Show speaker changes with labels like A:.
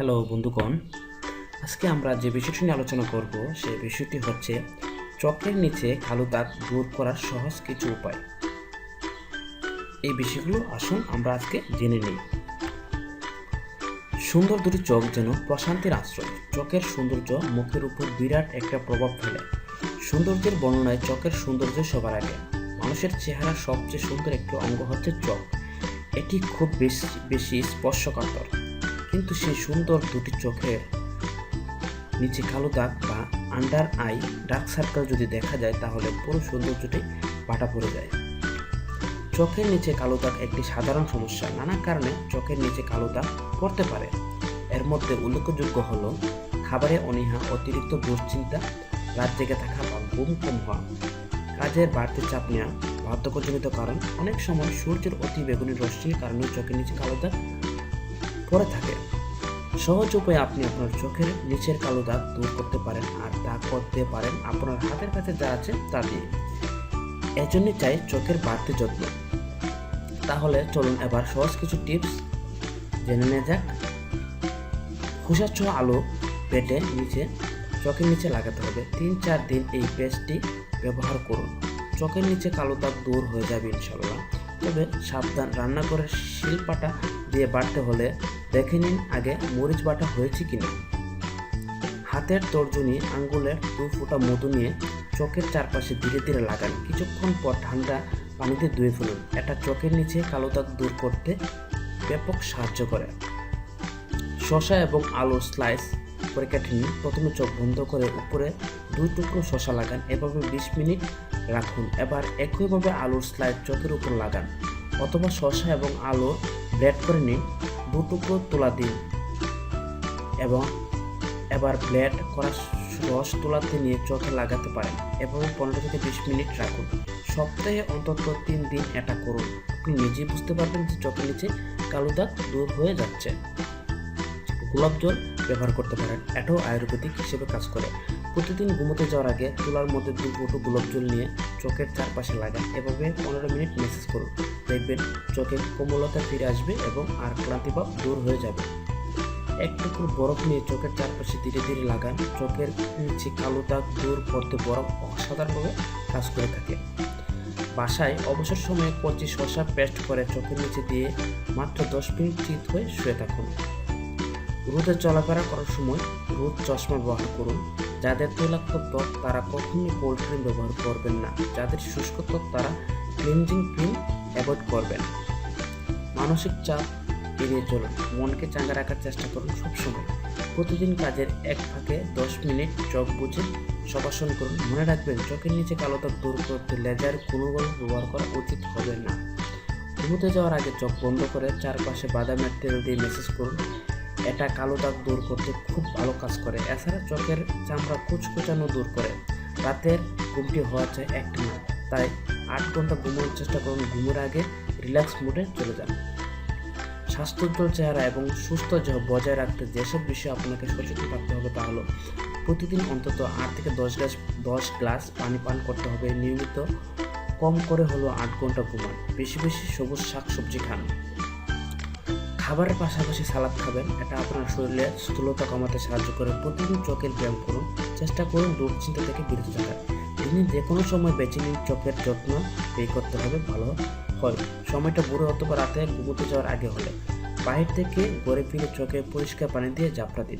A: Hello বন্ধুগণ। আজকে আমরা যে বিষয়টি নিয়ে আলোচনা করব, সেই বিষয়টি হচ্ছে চক্রের নিচে কালো দাগ দূর করার সহজ কিছু উপায়। এই বিষয়গুলো আসুন আমরা আজকে জেনে নিই। সুন্দর দুটি চোখ যেন প্রশান্তির আশ্রয়। চোখের সৌন্দর্য মুখের উপর বিরাট একটা প্রভাব ফেলে। সৌন্দর্যের বর্ণনায় চোখের সৌন্দর্য সবার আগে। মানুষের চেহারা সবচেয়ে সুন্দর একটি অঙ্গ হচ্ছে চোখ। এটি খুব বেশি বেশি স্পর্শকাতর। কিন্তু সেই সুন্দর দুটি চোখের নিচে কালো দাগ বা আন্ডার আই ডার্ক সার্কেল যদি দেখা যায়, তাহলে পুরো সৌন্দর্যটি পাটা পড়ে যায়। চোখের নিচে কালো দাগ একটি সাধারণ সমস্যা। নানা কারণে চোখের নিচে কালো দাগ পড়তে পারে। এর মধ্যে উল্লেখযোগ্য হল খাবারে অনীহা, অতিরিক্ত দুশ্চিন্তা, রাত জেগে থাকা বা ঘুম কম হওয়া, কাজের বাড়তি চাপ নেওয়া, বার্ধক্যজনিত কারণ। অনেক সময় সূর্যের অতি বেগুনি রশ্মির কারণে চোখের নিচে কালো দাগ পড়ে থাকে। সহজ উপায়ে আপনি আপনার চোখের নিচের কালো দাগ দূর করতে পারেন আর তা করতে পারেন আপনার হাতের কাছে যা আছে তা দিয়ে। এজন্যই চাই চোখের বাড়তি যত্ন। তাহলে চলুন এবার সহজ কিছু টিপস জেনে নেওয়া যাক। খোসাচ্ছ আলো পেটে নিচে, চোখের নিচে লাগাতে হবে। তিন চার দিন এই পেস্টটি ব্যবহার করুন। চোখের নিচে কালো দাগ দূর হয়ে যাবে ইনশাল্লাহ তবে সাবধান রান্নাঘরের শিলপাটা দিয়ে বাড়তে হলে দেখে নিন আগে মরিচ বাটা হয়েছে কিনা। হাতের তর্জনী আঙ্গুলের দু ফোঁটা মধু নিয়ে চোখের চারপাশে ধীরে ধীরে লাগান। কিছুক্ষণ পর ঠান্ডা পানিতে ধুয়ে ফেলুন। এটা চোখের নিচে কালো দাগ দূর করতে ব্যাপক সাহায্য করে। শশা এবং আলু স্লাইস করে কেটে নিন। প্রথমে চোখ বন্ধ করে উপরে দুই টুকরো শসা লাগান। এভাবে বিশ মিনিট রাখুন। এবার একইভাবে আলুর স্লাইস চোখের উপর লাগান। অথবা শশা এবং আলু ব্লেড করে নিন। দু টুকরো তোলা দিন এবং এবার ব্লেড করা রস তোলাতে নিয়ে চোখে লাগাতে পারেন। এবং পনেরো থেকে বিশ মিনিট রাখুন। সপ্তাহে অন্তত তিন দিন এটা করুন। আপনি নিজেই বুঝতে পারবেন যে চোখের নিচে কালো দাগ দূর হয়ে যাচ্ছে। গোলাপ জল ব্যবহার করতে পারেন। এটাও আয়ুর্বেদিক হিসেবে কাজ করে। প্রতিদিন ঘুমোতে যাওয়ার আগে তুলার মধ্যে দু ফুটো গোলাপ জল নিয়ে চোখের চারপাশে লাগান। এভাবে পনেরো মিনিট মেসেজ করুন। দেখবেন চোখের কোমলতা ফিরে আসবে এবং আর ক্লান্তিভাব দূর হয়ে যাবে। এক টুকরো বরফ নিয়ে চোখের চারপাশে ধীরে ধীরে লাগান। চোখের নিচে কালো দাগ দূর করতে বরফ অসাধারণভাবে কাজ করে থাকে। বাসায় অবসর সময়ে কচি শসা পেস্ট করে চোখের নিচে দিয়ে মাত্র দশ মিনিট চিত হয়ে শুয়ে থাকুন। রোদে চলাফেরা করার সময় রোদ চশমা ব্যবহার করুন। যাদের তৈলাক্ত ত্বক তারা কখনোই কোল্ড ক্রিম ব্যবহার করবেন না। যাদের শুষ্ক ত্বক তারা ক্লিনজিং ক্রিম অ্যাভয়েড করবেন। মানসিক চাপ এড়িয়ে চলুন। মনকে চাঙ্গা রাখার চেষ্টা করুন সবসময়। প্রতিদিন কাজের এক ফাঁকে দশ মিনিট চোখ বুঝে সবাসন করুন। মনে রাখবেন, চোখের নিচে কালো দাগ দূর করতে লেজার কোনোভাবে ব্যবহার করা উচিত হবে না। ঘুমোতে যাওয়ার আগে চোখ বন্ধ করে চারপাশে বাদামের তেল দিয়ে মেসেজ করুন। এটা কালো দাগ দূর করতে খুব ভালো কাজ করে। এছাড়া চোখের চামড়া কুচকুচানো দূর করে। রাতের ঘুমটি হওয়া চাই একটি তাই আট ঘণ্টা ঘুমানোর চেষ্টা করুন। ঘুমের আগে রিল্যাক্স মুডে চলে যান। স্বাস্থ্যোজ্জ্বল চেহারা এবং সুস্থ দেহ বজায় রাখতে যেসব বিষয়ে আপনাকে সচেতন থাকতে হবে তা হলো, প্রতিদিন অন্তত আট থেকে দশ গ্লাস দশ গ্লাস পানি পান করতে হবে। নিয়মিত কম করে হলো আট ঘণ্টা ঘুমান। বেশি বেশি সবুজ শাক সবজি খান। খাবারের পাশাপাশি সালাদ খাবেন। এটা আপনার শরীরে স্থূলতা কমাতে সাহায্য করে। প্রতিদিন চোখের ব্যায়াম করুন। চেষ্টা করুন দুশ্চিন্তা থেকে বিরত থাকার। দিনে যে কোনো সময় বেছে নিন। চোখের যত্ন এই করতে হবে। ভালো হয় সময়টা বুড়ো অথবা রাতে ঘুমোতে যাওয়ার আগে হলে। বাইরে থেকে ঘরে ফিরে চোখে পরিষ্কার পানি দিয়ে জাপড়া দিন।